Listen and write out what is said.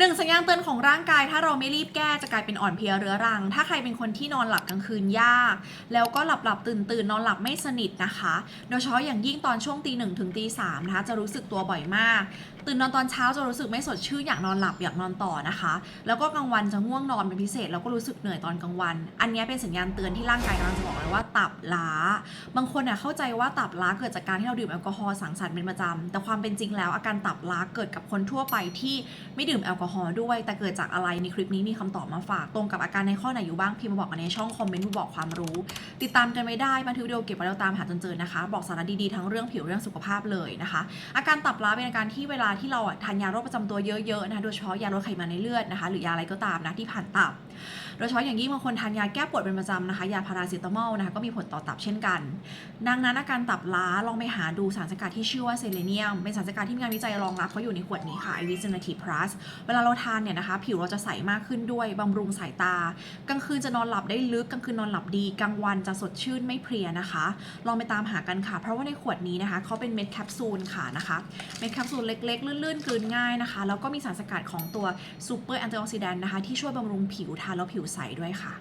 หนึ่งสัญญาณเตือนของร่างกาย ถ้าเราไม่รีบแก้จะกลายเป็นอ่อนเพลียเรื้อรัง ถ้าใครเป็นคนที่นอนหลับกลางคืนยาก แล้วก็หลับหลับตื่นตื่นนอนหลับไม่สนิทนะคะ โดยเฉพาะอย่างยิ่งตอนช่วงตีหนึ่งถึงตีสามนะคะจะรู้สึกตัวบ่อยมาก ตื่นนอนตอนเช้าจะรู้สึกไม่สดชื่นอยากนอนหลับอยากนอนต่อนะคะ แล้วก็กลางวันจะง่วงนอนเป็นพิเศษ แล้วก็รู้สึกเหนื่อยตอนกลางวัน อันนี้เป็นสัญญาณเตือนที่ร่างกายกำลังจะบอกเลยว่าตับล้า บางคนอะเข้าใจว่าตับล้าเกิดจากการที่เราดื่มแอลกอฮอล์สังสรรค์เป็นประจำแต่ความเป็นจริงแล้วอาการตับล้าเกิดกับคนทั่วไปที่ไม่ดื่มแอลกอฮอล์ด้วย แต่เกิดจากอะไรในคลิปนี้มีคำตอบมาฝาก ตรงกับอาการในข้อไหนอยู่บ้างพิมพ์มาบอกกันในช่องคอมเมนต์บอกความรู้ ติดตามกันไว้ได้บันทึกวิดีโอเก็บไว้แล้วตามหาจนเจอนะคะ บอกสาระดีๆทั้งเรื่องผิวเรื่องสุขภาพเลยนะคะ อาการตับล้าเป็นอาการที่เวลาที่เราทานยาโรคประจำตัวเยอะๆนะคะโดยเฉพาะยาลดไขมันในเลือดนะคะ หรือยาอะไรก็ตามนะที่ผ่านตับ โดยเฉพาะอย่างยิ่งบางคนทานยาแก้ปวดเป็นประจำนะคะยาพาราเซตามอลนะคะก็มีผลต่อตับเช่นกัน ดังนั้นอาการตับล้าลองไปหาดูสารสกัดที่ชื่อว่าเซเลเนียมเป็นสารสกัดที่มีงานวิจัยรองรับเขาอยู่ในขวดนี้ค่ะไอวิสเนทีพลัสเวลลาเราทานเนี่ยนะคะ ผิวเราจะใสมากขึ้นด้วยบำรุงสายตา กลางคืนจะนอนหลับได้ลึกกลางคืนนอนหลับดีกลางวันจะสดชื่นไม่เพลียนะคะ ลองไปตามหากันค่ะ เพราะว่าในขวดนี้นะคะเขาเป็นเม็ดแคปซูลค่ะนะคะเม็ดแคปซูลเล็ก ๆ ลื่นๆกลืนง่ายนะคะ แล้วก็มีสารสกัดของตัวซูเปอร์แอนตี้ออกซิแดนต์นะคะที่ช่วยบำรุงผิวทานแล้วผิวใสด้วยค่ะ